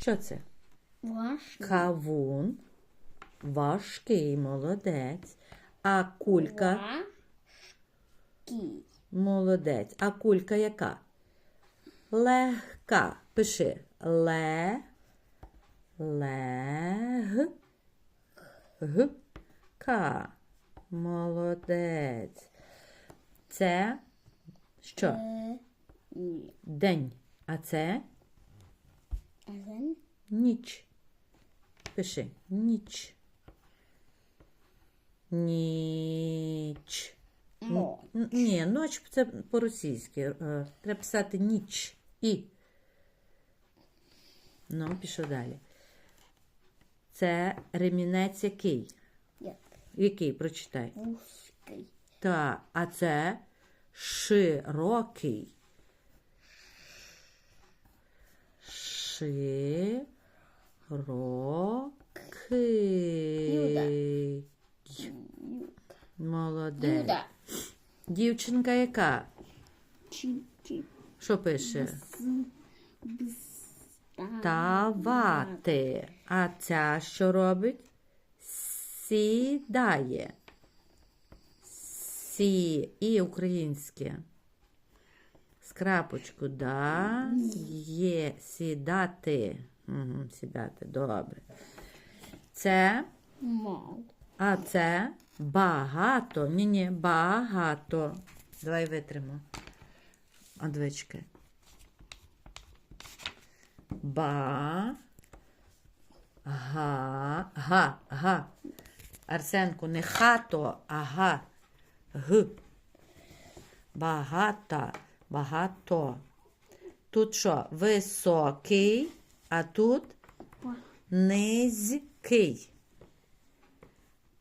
Що це? Важкий. Кавун. Важкий, молодець. А кулька Важкий. молодець. А кулька яка? Легка. Пиши. Ле. Лег. Г. Ка. Молодець. Це що? Е. День. А це А ніч. Пиши. Ніч. Ніч. Ні, ноч це по-російськи. Е, Треба писати ніч. І. Ну, пішов далі. Це ремінець який? Як Який? Прочитай. вузький. Та, а це широкий. Широкий. Молодець. Юда. Дівчинка яка? Що пише? Ставати. А ця що робить? Сідає. Сі. І українське. Скрапочку, да. Є. Сідати. Угу, сідати. Добре. Це. А це багато. Ні-ні, багато. Давай витримо. Одвички. Ба. Га. Га. Га. Арсенку, не хато, а га. Г. Багата. Багато. Тут що? Високий, а тут низький.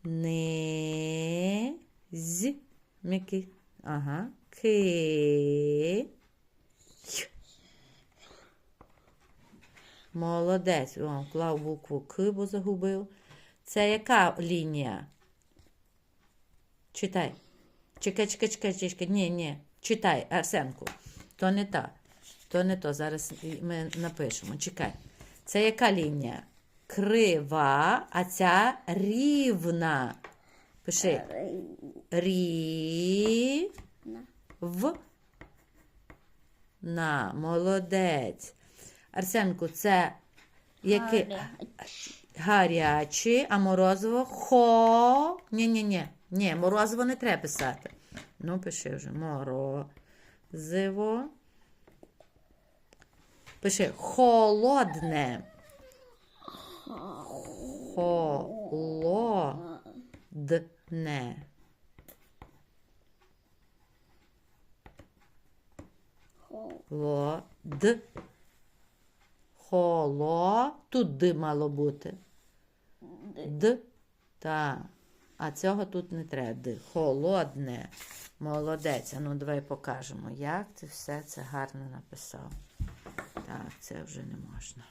Низ. Микий. Ага. Ки. Молодець. О, вклав букву К, бо загубив. Це яка лінія? Читай. Чекай, чекай, чекай, чекай. Ні, ні. Читай, Арсенку. То не та. То не то. Зараз ми напишемо. Чекай. Це яка лінія? Крива, а ця рівна. Пиши. Рі. На. Молодець. Арсенку, це яке? Гарячий. А морозиво хо. Ні, ні, морозиво не треба писати. Ну, пиши вже. Морозиво. Пиши холодне. Холодне. Лод. Холо. Тут д мало бути. Д. Та. А цього тут не треба. Холодне. Молодець. А ну давай покажемо, як ти все це гарно написав. Так, це вже не можна.